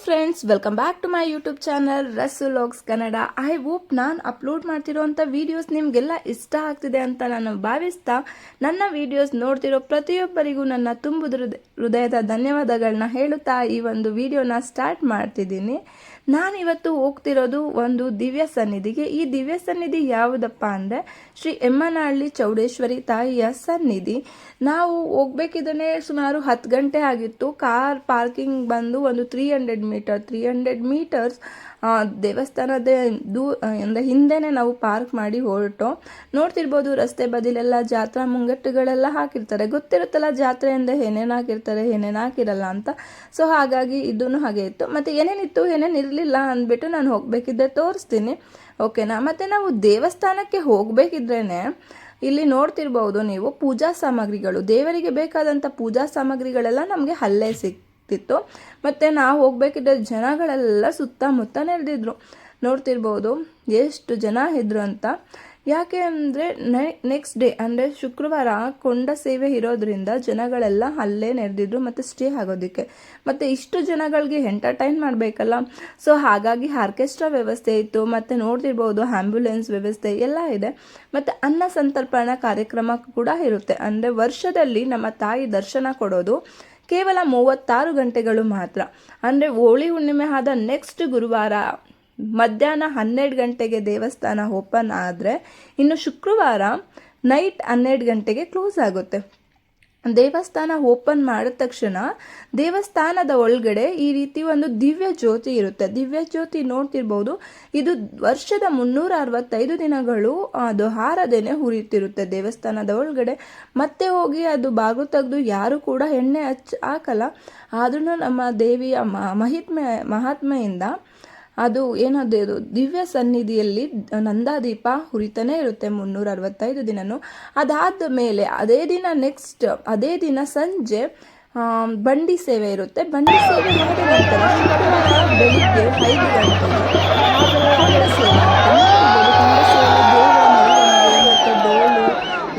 Friends welcome back to my YouTube channel Rasu logs Kannada I hope ನಾನು upload ಮಾಡ್ತಿರೋವಂಥ videos ನಿಮಗೆಲ್ಲ ಇಷ್ಟ ಆಗ್ತಿದೆ ಅಂತ ನಾನು ಭಾವಿಸ್ತಾ ನನ್ನ ವೀಡಿಯೋಸ್ ನೋಡ್ತಿರೋ ಪ್ರತಿಯೊಬ್ಬರಿಗೂ ನನ್ನ ತುಂಬು ಹೃದಯ- ಹೃದಯದ ಧನ್ಯವಾದಗಳನ್ನ ಹೇಳುತ್ತಾ ಈ ಒಂದು ವಿಡಿಯೋನ ಸ್ಟಾರ್ಟ್ ಮಾಡ್ತಿದ್ದೀನಿ. ನಾನಿವತ್ತು ಹೋಗ್ತಿರೋದು ಒಂದು ದಿವ್ಯ ಸನ್ನಿಧಿಗೆ. ಈ ದಿವ್ಯ ಸನ್ನಿಧಿ ಯಾವುದಪ್ಪ ಅಂದರೆ ಶ್ರೀ ಎಮ್ಮನಹಳ್ಳಿ ಚೌಡೇಶ್ವರಿ ತಾಯಿಯ ಸನ್ನಿಧಿ. ನಾವು ಹೋಗ್ಬೇಕಿದ್ರೆ ಸುಮಾರು ಹತ್ತು ಗಂಟೆ ಆಗಿತ್ತು. ಕಾರ್ ಪಾರ್ಕಿಂಗ್ ಬಂದು ಒಂದು three hundred meter three hundred meters ದೇವಸ್ಥಾನದ ದೂ ಹಿಂದೆನೇ ನಾವು ಪಾರ್ಕ್ ಮಾಡಿ ಹೊರಟು. ನೋಡ್ತಿರ್ಬೋದು ರಸ್ತೆ ಬದಿಲೆಲ್ಲ ಜಾತ್ರಾ ಮುಂಗಟ್ಟುಗಳೆಲ್ಲ ಹಾಕಿರ್ತಾರೆ. ಗೊತ್ತಿರುತ್ತಲ್ಲ ಜಾತ್ರೆ ಏನೇನು ಹಾಕಿರ್ತಾರೆ, ಏನೇನು ಹಾಕಿರಲ್ಲ ಅಂತ. ಸೊ ಹಾಗಾಗಿ ಇದೂ ಹಾಗೆ ಇತ್ತು. ಮತ್ತು ಏನೇನಿತ್ತು, ಏನೇನು ಇರಲಿಲ್ಲ ಅಂದ್ಬಿಟ್ಟು ನಾನು ಹೋಗಬೇಕಿದ್ದೆ ತೋರಿಸ್ತೀನಿ. ಓಕೆನಾ ಮತ್ತು ನಾವು ದೇವಸ್ಥಾನಕ್ಕೆ ಹೋಗಬೇಕಿದ್ರೇ ಇಲ್ಲಿ ನೋಡ್ತಿರ್ಬೋದು ನೀವು ಪೂಜಾ ಸಾಮಗ್ರಿಗಳು. ದೇವರಿಗೆ ಬೇಕಾದಂಥ ಪೂಜಾ ಸಾಮಗ್ರಿಗಳೆಲ್ಲ ನಮಗೆ ಅಲ್ಲೇ ಸಿಕ್ತಿತ್ತು. ಮತ್ತು ನಾವು ಹೋಗಬೇಕಿದ್ದ ಜನಗಳೆಲ್ಲ ಸುತ್ತಮುತ್ತ ನೆರೆದಿದ್ರು ನೋಡ್ತಿರ್ಬೋದು ಎಷ್ಟು ಜನ ಇದ್ರು ಅಂತ. ಯಾಕೆ ಅಂದರೆ ನೆಕ್ಸ್ಟ್ ಡೇ ಅಂದರೆ ಶುಕ್ರವಾರ ಕೊಂಡ ಸೇವೆ ಇರೋದ್ರಿಂದ ಜನಗಳೆಲ್ಲ ಅಲ್ಲೇ ನೆರೆದಿದ್ರು ಮತ್ತು ಸ್ಟೇ ಆಗೋದಕ್ಕೆ. ಮತ್ತು ಇಷ್ಟು ಜನಗಳಿಗೆ ಎಂಟರ್ಟೈನ್ ಮಾಡಬೇಕಲ್ಲ. ಸೊ ಹಾಗಾಗಿ ಆರ್ಕೆಸ್ಟ್ರಾ ವ್ಯವಸ್ಥೆ ಇತ್ತು, ಮತ್ತು ನೋಡ್ತಿರ್ಬೋದು ಆ್ಯಂಬುಲೆನ್ಸ್ ವ್ಯವಸ್ಥೆ ಎಲ್ಲ ಇದೆ. ಮತ್ತು ಅನ್ನ ಸಂತರ್ಪಣ ಕಾರ್ಯಕ್ರಮ ಕೂಡ ಇರುತ್ತೆ. ಅಂದರೆ ವರ್ಷದಲ್ಲಿ ನಮ್ಮ ತಾಯಿ ದರ್ಶನ ಕೊಡೋದು ಕೇವಲ ಮೂವತ್ತಾರು ಗಂಟೆಗಳು ಮಾತ್ರ. ಅಂದರೆ ಹೋಳಿ ಹುಣ್ಣಿಮೆ ಆದ ನೆಕ್ಸ್ಟ್ ಗುರುವಾರ ಮಧ್ಯಾಹ್ನ ಹನ್ನೆರಡು ಗಂಟೆಗೆ ದೇವಸ್ಥಾನ ಓಪನ್ ಆದರೆ ಇನ್ನು ಶುಕ್ರವಾರ ನೈಟ್ ಹನ್ನೆರಡು ಗಂಟೆಗೆ ಕ್ಲೋಸ್ ಆಗುತ್ತೆ. ದೇವಸ್ಥಾನ ಓಪನ್ ಮಾಡಿದ ತಕ್ಷಣ ದೇವಸ್ಥಾನದ ಒಳಗಡೆ ಈ ರೀತಿ ಒಂದು ದಿವ್ಯ ಜ್ಯೋತಿ ಇರುತ್ತೆ. ದಿವ್ಯ ಜ್ಯೋತಿ ನೋಡ್ತಿರ್ಬೋದು. ಇದು ವರ್ಷದ ಮುನ್ನೂರ ಅರವತ್ತೈದು ದಿನಗಳು ಅದು ಹಾರದೇನೆ ಹುರಿಯುತ್ತಿರುತ್ತೆ ದೇವಸ್ಥಾನದ ಒಳಗಡೆ. ಮತ್ತೆ ಹೋಗಿ ಅದು ಬಾಗಿಲು ತೆಗೆದು ಯಾರು ಕೂಡ ಎಣ್ಣೆ ಹಚ್ಚಿ ಹಾಕಲ್ಲ. ಆದ್ರೂ ನಮ್ಮ ದೇವಿಯ ಮಹಿತ್ಮೆ, ಮಹಾತ್ಮೆಯಿಂದ ಅದು ಏನದು ಅದು ದಿವ್ಯ ಸನ್ನಿಧಿಯಲ್ಲಿ ನಂದಾದೀಪ ಹುರಿತಾನೆ ಇರುತ್ತೆ ಮುನ್ನೂರ ಅರವತ್ತೈದು ದಿನನೂ. ಅದಾದ ಮೇಲೆ ಅದೇ ದಿನ ನೆಕ್ಸ್ಟ್ ಅದೇ ದಿನ ಸಂಜೆ ಬಂಡಿ ಸೇವೆ ಇರುತ್ತೆ. ಬಂಡಿ ಸೇವೆ ಮಾಡಿದ ನಂತರ ಬೆಳಿಗ್ಗೆ ಐದು ಗಂಟೆಗೆ ಸೇವೆ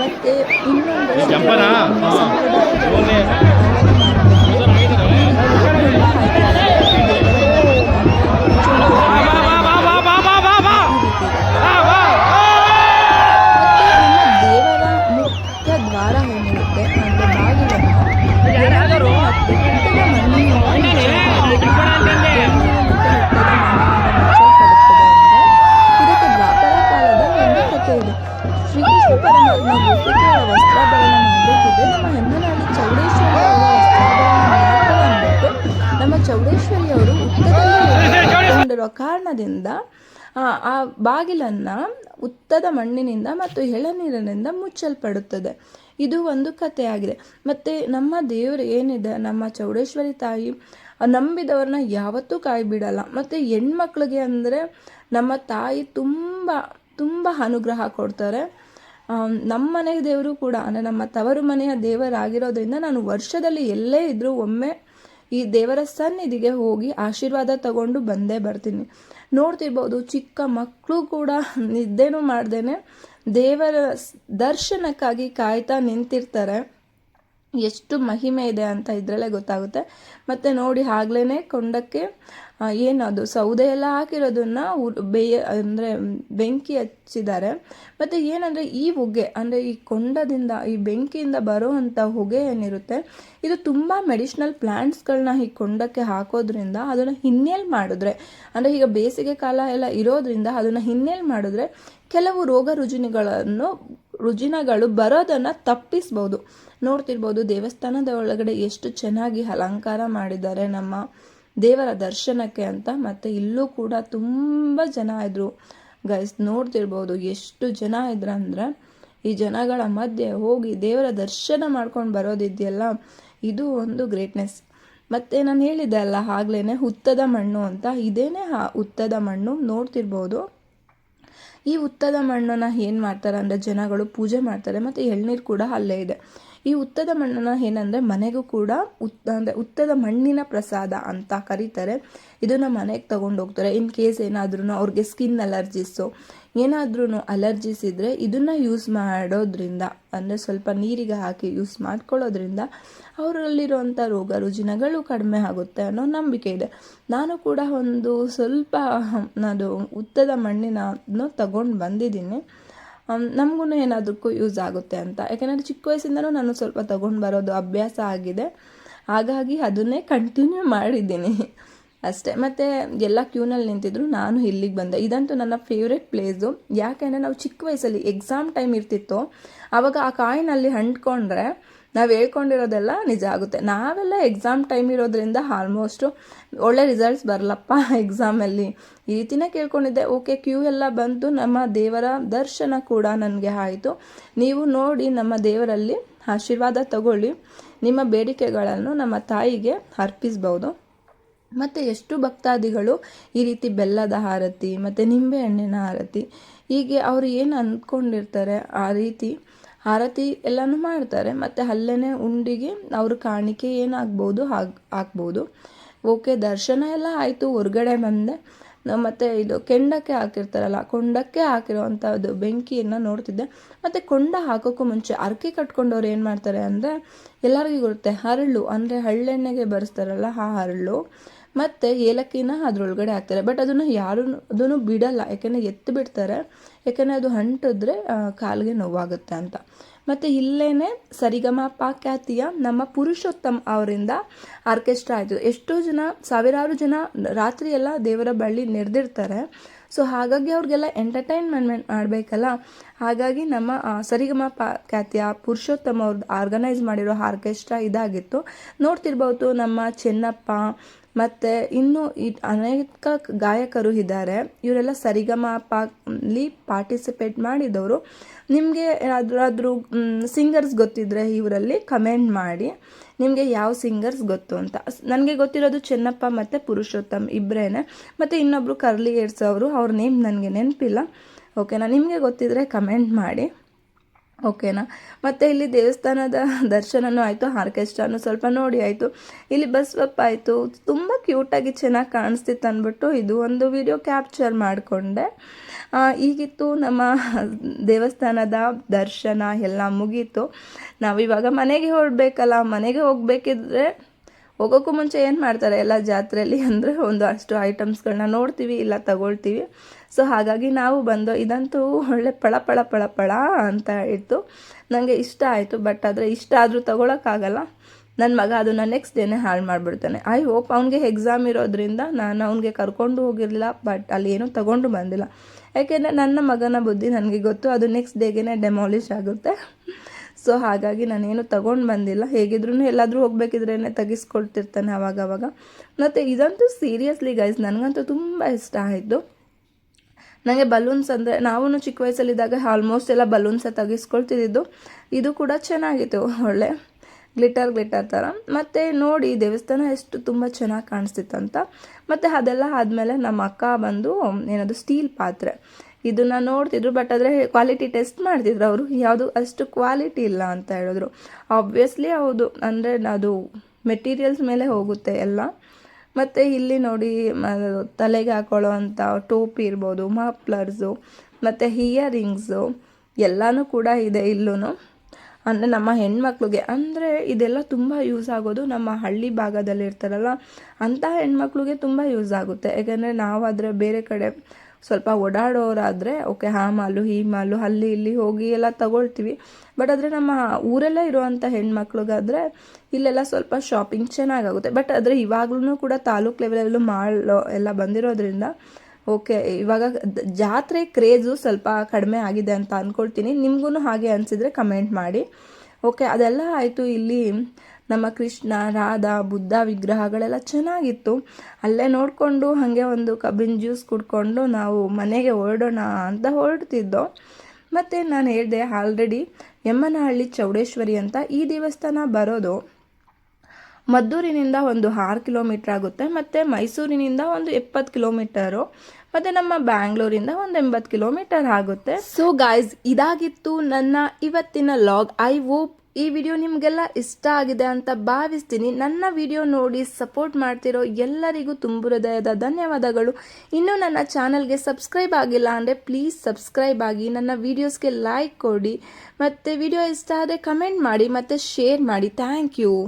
ಮತ್ತೆ ಇನ್ನೊಂದು ಕಾರಣದಿಂದ ಆ, ಬಾಗಿಲನ್ನು ಉತ್ತದ ಮಣ್ಣಿನಿಂದ ಮತ್ತು ಎಳನೀರಿನಿಂದ ಮುಚ್ಚಲ್ಪಡುತ್ತದೆ. ಇದು ಒಂದು ಕಥೆಯಾಗಿದೆ. ಮತ್ತು ನಮ್ಮ ದೇವರು ಏನಿದೆ? ನಮ್ಮ ಚೌಡೇಶ್ವರಿ ತಾಯಿ ನಂಬಿದವ್ರನ್ನ ಯಾವತ್ತೂ ಕಾಯಿ ಬಿಡಲ್ಲ ಮತ್ತು ಹೆಣ್ಮಕ್ಳಿಗೆ ಅಂದರೆ ನಮ್ಮ ತಾಯಿ ತುಂಬ ತುಂಬ ಅನುಗ್ರಹ ಕೊಡ್ತಾರೆ. ನಮ್ಮ ಮನೆ ದೇವರು ಕೂಡ ಅಂದರೆ ನಮ್ಮ ತವರು ಮನೆಯ ದೇವರಾಗಿರೋದ್ರಿಂದ ನಾನು ವರ್ಷದಲ್ಲಿ ಎಲ್ಲೇ ಇದ್ದರೂ ಒಮ್ಮೆ ಈ ದೇವರ ಸನ್ನಿಧಿಗೆ ಹೋಗಿ ಆಶೀರ್ವಾದ ತಗೊಂಡು ಬಂದೇ ಬರ್ತೀನಿ. ನೋಡ್ತಿರ್ಬೋದು, ಚಿಕ್ಕ ಮಕ್ಕಳು ಕೂಡ ನಿದ್ದೆನೂ ಮಾಡ್ದೇನೆ ದೇವರ ದರ್ಶನಕ್ಕಾಗಿ ಕಾಯ್ತಾ ನಿಂತಿರ್ತಾರೆ. ಎಷ್ಟು ಮಹಿಮೆ ಇದೆ ಅಂತ ಇದರಲ್ಲೇ ಗೊತ್ತಾಗುತ್ತೆ. ಮತ್ತು ನೋಡಿ ಆಗ್ಲೇ ಕೊಂಡಕ್ಕೆ ಏನದು ಸೌದೆ ಎಲ್ಲ ಹಾಕಿರೋದನ್ನ ಬೇಯ, ಅಂದರೆ ಬೆಂಕಿ ಹಚ್ಚಿದ್ದಾರೆ. ಮತ್ತು ಏನಂದರೆ ಈ ಹೊಗೆ, ಅಂದರೆ ಈ ಕೊಂಡದಿಂದ, ಈ ಬೆಂಕಿಯಿಂದ ಬರುವಂಥ ಹೊಗೆ ಏನಿರುತ್ತೆ, ಇದು ತುಂಬ ಮೆಡಿಷ್ನಲ್ ಪ್ಲ್ಯಾಂಟ್ಸ್ಗಳನ್ನ ಈ ಕೊಂಡಕ್ಕೆ ಹಾಕೋದ್ರಿಂದ ಅದನ್ನು ಹಿನ್ನೆಲ್ ಮಾಡಿದ್ರೆ, ಅಂದರೆ ಈಗ ಬೇಸಿಗೆ ಕಾಲ ಎಲ್ಲ ಇರೋದ್ರಿಂದ ಅದನ್ನು ಹಿನ್ನೆಲ್ ಮಾಡಿದ್ರೆ ಕೆಲವು ರೋಗ ರುಜಿನಗಳನ್ನು ರುಜಿನಗಳು ಬರೋದನ್ನು ತಪ್ಪಿಸ್ಬೋದು. ನೋಡ್ತಿರ್ಬೋದು ದೇವಸ್ಥಾನದ ಒಳಗಡೆ ಎಷ್ಟು ಚೆನ್ನಾಗಿ ಅಲಂಕಾರ ಮಾಡಿದ್ದಾರೆ ನಮ್ಮ ದೇವರ ದರ್ಶನಕ್ಕೆ ಅಂತ. ಮತ್ತು ಇಲ್ಲೂ ಕೂಡ ತುಂಬ ಜನ ಇದ್ದರು ಗೈಸ್ ನೋಡ್ತಿರ್ಬೋದು ಎಷ್ಟು ಜನ ಇದ್ರಂದ್ರೆ ಈ ಜನಗಳ ಮಧ್ಯೆ ಹೋಗಿ ದೇವರ ದರ್ಶನ ಮಾಡ್ಕೊಂಡು ಬರೋದಿದೆಯಲ್ಲ, ಇದು ಒಂದು ಗ್ರೇಟ್ನೆಸ್ ಮತ್ತು ನಾನು ಹೇಳಿದ್ದೆ ಅಲ್ಲ ಆಗ್ಲೇ ಹುತ್ತದ ಮಣ್ಣು ಅಂತ. ಇದೇನೇ ಹುತ್ತದ ಮಣ್ಣು, ನೋಡ್ತಿರ್ಬೋದು. ಈ ಉತ್ತದ ಮಣ್ಣನ್ನು ಏನು ಮಾಡ್ತಾರೆ ಅಂದರೆ ಜನಗಳು ಪೂಜೆ ಮಾಡ್ತಾರೆ, ಮತ್ತು ಎಳ್ನೀರು ಕೂಡ ಅಲ್ಲೇ ಇದೆ. ಈ ಉತ್ತದ ಮಣ್ಣನ್ನು ಏನಂದರೆ ಮನೆಗೂ ಕೂಡ ಉತ್, ಅಂದರೆ ಉತ್ತದ ಮಣ್ಣಿನ ಪ್ರಸಾದ ಅಂತ ಕರೀತಾರೆ. ಇದನ್ನು ಮನೆಗೆ ತಗೊಂಡು ಹೋಗ್ತಾರೆ. ಇನ್ ಕೇಸ್ ಏನಾದ್ರೂ ಅವ್ರಿಗೆ ಸ್ಕಿನ್ ಅಲರ್ಜಿಸು ಏನಾದ್ರೂ ಅಲರ್ಜೀಸ್ ಇದ್ದರೆ ಇದನ್ನು ಯೂಸ್ ಮಾಡೋದ್ರಿಂದ, ಅಂದರೆ ಸ್ವಲ್ಪ ನೀರಿಗೆ ಹಾಕಿ ಯೂಸ್ ಮಾಡ್ಕೊಳ್ಳೋದ್ರಿಂದ ಅವರಲ್ಲಿರುವಂಥ ರೋಗ ರುಜಿನಗಳು ಕಡಿಮೆ ಆಗುತ್ತೆ ಅನ್ನೋ ನಂಬಿಕೆ ಇದೆ. ನಾನು ಕೂಡ ಒಂದು ಸ್ವಲ್ಪ ಅದು ಉತ್ತದ ಮಣ್ಣಿನ ತಗೊಂಡು ಬಂದಿದ್ದೀನಿ. ನಮಗೂ ಏನಾದಕ್ಕೂ ಯೂಸ್ ಆಗುತ್ತೆ ಅಂತ. ಯಾಕೆಂದರೆ ಚಿಕ್ಕ ವಯಸ್ಸಿಂದನೂ ನಾನು ಸ್ವಲ್ಪ ತಗೊಂಡು ಬರೋದು ಅಭ್ಯಾಸ ಆಗಿದೆ. ಹಾಗಾಗಿ ಅದನ್ನೇ ಕಂಟಿನ್ಯೂ ಮಾಡಿದ್ದೀನಿ. ಅಷ್ಟೇ. ಮತ್ತು ಎಲ್ಲ ಕ್ಯೂನಲ್ಲಿ ನಿಂತಿದ್ರು, ನಾನು ಇಲ್ಲಿಗೆ ಬಂದೆ. ಇದಂತೂ ನನ್ನ ಫೇವ್ರೆಟ್ ಪ್ಲೇಸು ಯಾಕೆಂದರೆ ನಾವು ಚಿಕ್ಕ ವಯಸ್ಸಲ್ಲಿ ಎಕ್ಸಾಮ್ ಟೈಮ್ ಇರ್ತಿತ್ತು ಆವಾಗ ಆ ಕಾಯಿನಲ್ಲಿ ಅಂಟ್ಕೊಂಡ್ರೆ ನಾವು ಹೇಳ್ಕೊಂಡಿರೋದೆಲ್ಲ ನಿಜ ಆಗುತ್ತೆ. ನಾವೆಲ್ಲ ಎಕ್ಸಾಮ್ ಟೈಮ್ ಇರೋದ್ರಿಂದ ಆಲ್ಮೋಸ್ಟು ಒಳ್ಳೆ ರಿಸಲ್ಟ್ಸ್ ಬರಲಪ್ಪ ಎಕ್ಸಾಮಲ್ಲಿ ಈ ರೀತಿನೇ ಕೇಳ್ಕೊಂಡಿದ್ದೆ. ಓಕೆ ಕ್ಯೂ ಎಲ್ಲ ಬಂತು. ನಮ್ಮ ದೇವರ ದರ್ಶನ ಕೂಡ ನನಗೆ ಆಯಿತು. ನೀವು ನೋಡಿ ನಮ್ಮ ದೇವರಲ್ಲಿ ಆಶೀರ್ವಾದ ತಗೊಳ್ಳಿ. ನಿಮ್ಮ ಬೇಡಿಕೆಗಳನ್ನು ನಮ್ಮ ತಾಯಿಗೆ ಅರ್ಪಿಸ್ಬೋದು. ಮತ್ತು ಎಷ್ಟು ಭಕ್ತಾದಿಗಳು ಈ ರೀತಿ ಬೆಲ್ಲದ ಆರತಿ ಮತ್ತು ನಿಂಬೆ ಹಣ್ಣಿನ ಆರತಿ ಹೀಗೆ ಅವರು ಏನು ಅಂದ್ಕೊಂಡಿರ್ತಾರೆ ಆ ರೀತಿ ಆರತಿ ಎಲ್ಲನೂ ಮಾಡ್ತಾರೆ. ಮತ್ತು ಅಲ್ಲೇ ಉಂಡಿಗೆ ಅವ್ರ ಕಾಣಿಕೆ ಏನಾಗ್ಬೋದು ಹಾಗೆ ಹಾಕ್ಬೋದು. ಓಕೆ, ದರ್ಶನ ಎಲ್ಲ ಆಯಿತು, ಹೊರಗಡೆ ಬಂದೆ. ಮತ್ತು ಇದು ಕೆಂಡಕ್ಕೆ ಹಾಕಿರ್ತಾರಲ್ಲ, ಕೊಂಡಕ್ಕೆ ಹಾಕಿರುವಂಥದ್ದು ಬೆಂಕಿಯನ್ನು ನೋಡ್ತಿದ್ದೆ. ಮತ್ತು ಕೊಂಡ ಹಾಕೋಕ್ಕೂ ಮುಂಚೆ ಅರ್ಕೆ ಕಟ್ಕೊಂಡವ್ರು ಏನು ಮಾಡ್ತಾರೆ ಅಂದರೆ, ಎಲ್ಲರಿಗೂ ಗೊತ್ತೆ, ಹರಳು ಅಂದರೆ ಹಳ್ಳೆಣ್ಣೆಗೆ ಬರೆಸ್ತಾರಲ್ಲ ಆ ಹರಳು. ಮತ್ತು ಏಲಕ್ಕಿನ ಅದರೊಳಗಡೆ ಹಾಕ್ತಾರೆ. ಬಟ್ ಅದನ್ನು ಯಾರು ಅದನ್ನು ಬಿಡಲ್ಲ. ಯಾಕೆಂದರೆ ಎತ್ತು ಬಿಡ್ತಾರೆ. ಯಾಕೆಂದರೆ ಅದು ಅಂಟಿದ್ರೆ ಕಾಲಿಗೆ ನೋವಾಗುತ್ತೆ ಅಂತ. ಮತ್ತು ಇಲ್ಲೇ ಸರಿಗಮ ಖ್ಯಾತಿಯ ನಮ್ಮ ಪುರುಷೋತ್ತಮ್ ಅವರಿಂದ ಆರ್ಕೆಸ್ಟ್ರಾ ಆಯಿತು. ಎಷ್ಟೋ ಜನ, ಸಾವಿರಾರು ಜನ ರಾತ್ರಿ ಎಲ್ಲ ದೇವರ ಬಳ್ಳಿ ನೆರೆದಿರ್ತಾರೆ. ಸೊ ಹಾಗಾಗಿ ಅವ್ರಿಗೆಲ್ಲ ಎಂಟರ್ಟೈನ್ಮೆಂಟ್ ಮಾಡಬೇಕಲ್ಲ? ಹಾಗಾಗಿ ನಮ್ಮ ಸರಿಗಮ ಪಾ ಖ್ಯಾತಿಯ ಪುರುಷೋತ್ತಮ ಅವ್ರದ್ದು ಆರ್ಗನೈಸ್ ಮಾಡಿರೋ ಆರ್ಕೆಸ್ಟ್ರಾ ಇದಾಗಿತ್ತು. ನೋಡ್ತಿರ್ಬೋದು ನಮ್ಮ ಚೆನ್ನಪ್ಪ ಮತ್ತು ಇನ್ನೂ ಅನೇಕ ಗಾಯಕರು ಇದ್ದಾರೆ. ಇವರೆಲ್ಲ ಸರಿಗಮ ಪಾಲಿ ಪಾರ್ಟಿಸಿಪೇಟ್ ಮಾಡಿದವರು. ನಿಮಗೆ ಯಾವ್ದಾದ್ರೂ ಸಿಂಗರ್ಸ್ ಗೊತ್ತಿದ್ದರೆ ಇವರಲ್ಲಿ ಕಮೆಂಟ್ ಮಾಡಿ. ನಿಮಗೆ ಯಾವ ಸಿಂಗರ್ಸ್ ಗೊತ್ತು ಅಂತ. ನನಗೆ ಗೊತ್ತಿರೋದು ಚೆನ್ನಪ್ಪ ಮತ್ತು ಪುರುಷೋತ್ತಮ್ ಇಬ್ಬರೇನೆ ಮತ್ತು ಇನ್ನೊಬ್ಬರು ಕರ್ಲಿ ಏರ್ಸ್ ಅವರು, ಅವ್ರ ನೇಮ್ ನನಗೆ ನೆನಪಿಲ್ಲ. ಓಕೆನಾ ನಿಮಗೆ ಗೊತ್ತಿದ್ದರೆ ಕಮೆಂಟ್ ಮಾಡಿ. ಓಕೆನಾ? ಮತ್ತು ಇಲ್ಲಿ ದೇವಸ್ಥಾನದ ದರ್ಶನವೂ ಆಯಿತು, ಆರ್ಕೆಸ್ಟ್ರಾನು ಸ್ವಲ್ಪ ನೋಡಿ ಆಯಿತು. ಇಲ್ಲಿ ಬಸವಪ್ಪ ಆಯಿತು ತುಂಬ ಕ್ಯೂಟಾಗಿ ಚೆನ್ನಾಗಿ ಕಾಣಿಸ್ತಿತ್ತು ಅಂದ್ಬಿಟ್ಟು ಇದು ಒಂದು ವಿಡಿಯೋ ಕ್ಯಾಪ್ಚರ್ ಮಾಡಿಕೊಂಡೆ. ಈಗಿತ್ತು ನಮ್ಮ ದೇವಸ್ಥಾನದ ದರ್ಶನ ಎಲ್ಲ ಮುಗೀತು. ನಾವಿವಾಗ ಮನೆಗೆ ಹೊರಡ್ಬೇಕಲ್ಲ ಮನೆಗೆ ಹೋಗಬೇಕಿದ್ರೆ ಹೋಗೋಕ್ಕೂ ಮುಂಚೆ ಏನು ಮಾಡ್ತಾರೆ? ಎಲ್ಲ ಜಾತ್ರೆಯಲ್ಲಿ ಅಂದರೆ ಒಂದು ಅಷ್ಟು ಐಟಮ್ಸ್ಗಳನ್ನ ನೋಡ್ತೀವಿ, ಇಲ್ಲ ತಗೊಳ್ತೀವಿ. ಸೊ ಹಾಗಾಗಿ ನಾವು ಬಂದು ಇದಂತೂ ಒಳ್ಳೆ ಪಳ ಪಳ ಪಳ ಪಳ ಅಂತ ಇತ್ತು ನನಗೆ ಇಷ್ಟ ಆಯಿತು ಬಟ್ ಆದರೆ ಇಷ್ಟ ಆದರೂ ತೊಗೊಳಕ್ಕಾಗಲ್ಲ. ನನ್ನ ಮಗ ಅದನ್ನು ನೆಕ್ಸ್ಟ್ ಡೇನೇ ಹಾಳು ಮಾಡಿಬಿಡ್ತಾನೆ. ಐ ಹೋಪ್ ಅವನಿಗೆ ಎಕ್ಸಾಮ್ ಇರೋದ್ರಿಂದ ನಾನು ಅವನಿಗೆ ಕರ್ಕೊಂಡು ಹೋಗಿರಲಿಲ್ಲ ಬಟ್ ಅಲ್ಲಿ ಏನೂ ತೊಗೊಂಡು ಬಂದಿಲ್ಲ. ಯಾಕೆಂದರೆ ನನ್ನ ಮಗನ ಬುದ್ಧಿ ನನಗೆ ಗೊತ್ತು, ಅದು ನೆಕ್ಸ್ಟ್ ಡೇಗೇ ಡೆಮಾಲಿಷ್ ಆಗುತ್ತೆ. ಸೊ ಹಾಗಾಗಿ ನಾನೇನು ತಗೊಂಡು ಬಂದಿಲ್ಲ. ಹೇಗಿದ್ರು ಎಲ್ಲಾದರೂ ಹೋಗ್ಬೇಕಿದ್ರೇ ತೆಗಿಸ್ಕೊಳ್ತಿರ್ತಾನೆ ಅವಾಗ ಅವಾಗ ಮತ್ತು ಇದಂತೂ ಸೀರಿಯಸ್ಲಿ ಗೈಸ್ ನನಗಂತೂ ತುಂಬ ಇಷ್ಟ ಆಯಿತು. ನನಗೆ ಬಲೂನ್ಸ್ ಅಂದರೆ ನಾವು ಚಿಕ್ಕ ವಯಸ್ಸಲ್ಲಿದ್ದಾಗ ಆಲ್ಮೋಸ್ಟ್ ಎಲ್ಲ ಬಲೂನ್ಸ ತೆಗಿಸ್ಕೊಳ್ತಿದ್ದು ಇದು ಕೂಡ ಚೆನ್ನಾಗಿತ್ತು, ಒಳ್ಳೆ ಗ್ಲಿಟರ್ ಗ್ಲಿಟರ್ ಥರ ಮತ್ತು ನೋಡಿ, ದೇವಸ್ಥಾನ ಎಷ್ಟು ತುಂಬ ಚೆನ್ನಾಗಿ ಕಾಣಿಸ್ತಿತ್ತಂತ ಮತ್ತು ಅದೆಲ್ಲ ಆದಮೇಲೆ ನಮ್ಮ ಅಕ್ಕ ಬಂದು, ಏನದು ಸ್ಟೀಲ್ ಪಾತ್ರೆ. ಇದನ್ನು ನೋಡ್ತಿದ್ರು ಬಟ್ ಆದರೆ ಕ್ವಾಲಿಟಿ ಟೆಸ್ಟ್ ಮಾಡ್ತಿದ್ರು ಅವರು. ಯಾವುದು, ಅಷ್ಟು ಕ್ವಾಲಿಟಿ ಇಲ್ಲ ಅಂತ ಹೇಳಿದ್ರು. ಆಬ್ವಿಯಸ್ಲಿ ಹೌದು, ಅಂದರೆ ಅದು ಮೆಟೀರಿಯಲ್ಸ್ ಮೇಲೆ ಹೋಗುತ್ತೆ ಎಲ್ಲ. ಮತ್ತು ಇಲ್ಲಿ ನೋಡಿ ತಲೆಗೆ ಹಾಕೊಳ್ಳೋ ಅಂಥ ಟೋಪಿ ಇರ್ಬೋದು, ಮಫ್ಲರ್ಸು, ಮತ್ತು ಹಿಯರಿಂಗ್ಸು ಎಲ್ಲಾನು ಕೂಡ ಇದೆ ಇಲ್ಲೂ ಅಂದರೆ ನಮ್ಮ ಹೆಣ್ಮಕ್ಳಿಗೆ, ಅಂದರೆ ಇದೆಲ್ಲ ತುಂಬ ಯೂಸ್ ಆಗೋದು ನಮ್ಮ ಹಳ್ಳಿ ಭಾಗದಲ್ಲಿ ಇರ್ತಾರಲ್ಲ ಅಂಥ ಹೆಣ್ಮಕ್ಳಿಗೆ ತುಂಬ ಯೂಸ್ ಆಗುತ್ತೆ. ಯಾಕೆಂದರೆ ನಾವಾದರೆ ಬೇರೆ ಕಡೆ ಸ್ವಲ್ಪ ಓಡಾಡೋರಾದರೆ, ಓಕೆ, ಹಾ ಮಾಲು ಈ ಮಾಲು, ಅಲ್ಲಿ ಇಲ್ಲಿ ಹೋಗಿ ಎಲ್ಲ ತಗೊಳ್ತೀವಿ. ಬಟ್ ಆದರೆ ನಮ್ಮ ಊರಲ್ಲೇ ಇರುವಂಥ ಹೆಣ್ಮಕ್ಳಿಗಾದರೆ ಇಲ್ಲೆಲ್ಲ ಸ್ವಲ್ಪ ಶಾಪಿಂಗ್ ಚೆನ್ನಾಗಾಗುತ್ತೆ. ಬಟ್ ಆದರೆ ಇವಾಗ್ಲೂ ಕೂಡ ತಾಲೂಕು ಲೆವೆಲಲ್ಲೂ ಮಾಲ್ ಎಲ್ಲ ಬಂದಿರೋದ್ರಿಂದ, ಓಕೆ, ಇವಾಗ ಜಾತ್ರೆ ಕ್ರೇಜು ಸ್ವಲ್ಪ ಕಡಿಮೆ ಆಗಿದೆ ಅಂತ ಅಂದ್ಕೊಳ್ತೀನಿ ನಿಮಗೂ ಹಾಗೆ ಅನಿಸಿದರೆ ಕಮೆಂಟ್ ಮಾಡಿ. ಓಕೆ, ಅದೆಲ್ಲ ಆಯಿತು ಇಲ್ಲಿ ನಮ್ಮ ಕೃಷ್ಣ, ರಾಧಾ, ಬುದ್ಧ ವಿಗ್ರಹಗಳೆಲ್ಲ ಚೆನ್ನಾಗಿತ್ತು. ಅಲ್ಲೇ ನೋಡಿಕೊಂಡು ಹಾಗೆ ಒಂದು ಕಬ್ಬಿನ ಜ್ಯೂಸ್ ಕುಡ್ಕೊಂಡು ನಾವು ಮನೆಗೆ ಹೊರಡೋಣ ಅಂತ ಹೊರಡ್ತಿದ್ದೋ. ಮತ್ತು ನಾನು ಹೇಳಿದೆ, ಆಲ್ರೆಡಿ ಯಮ್ಮನಹಳ್ಳಿ ಚೌಡೇಶ್ವರಿ ಅಂತ ಈ ದೇವಸ್ಥಾನ ಬರೋದು ಮದ್ದೂರಿನಿಂದ ಒಂದು ಆರು ಕಿಲೋಮೀಟ್ರ್ ಆಗುತ್ತೆ. ಮತ್ತು ಮೈಸೂರಿನಿಂದ ಒಂದು ಎಪ್ಪತ್ತು ಕಿಲೋಮೀಟರು. ಮತ್ತು ನಮ್ಮ ಬ್ಯಾಂಗ್ಳೂರಿಂದ ಒಂದು ಎಂಬತ್ತು ಕಿಲೋಮೀಟರ್ ಆಗುತ್ತೆ. ಸೊ ಗಾಯ್ಸ್ ಇದಾಗಿತ್ತು ನನ್ನ ಇವತ್ತಿನ ಲಾಗ್ ಐ ಹೋಪ್ ಈ ವಿಡಿಯೋ ನಿಮಗೆಲ್ಲ ಇಷ್ಟ ಆಗಿದೆ ಅಂತ ಭಾವಿಸ್ತೀನಿ. ನನ್ನ ವಿಡಿಯೋ ನೋಡಿ ಸಪೋರ್ಟ್ ಮಾಡ್ತಿರೋ ಎಲ್ಲರಿಗೂ ತುಂಬು ಹೃದಯದ ಧನ್ಯವಾದಗಳು. ಇನ್ನೂ ನನ್ನ ಚಾನಲ್ಗೆ ಸಬ್ಸ್ಕ್ರೈಬ್ ಆಗಿಲ್ಲ ಅಂದರೆ ಪ್ಲೀಸ್ ಸಬ್ಸ್ಕ್ರೈಬ್ ಆಗಿ, ನನ್ನ ವೀಡಿಯೋಸ್ಗೆ ಲೈಕ್ ಕೊಡಿ, ಮತ್ತು ವಿಡಿಯೋ ಇಷ್ಟ ಆದರೆ ಕಮೆಂಟ್ ಮಾಡಿ, ಮತ್ತು ಶೇರ್ ಮಾಡಿ. Thank you.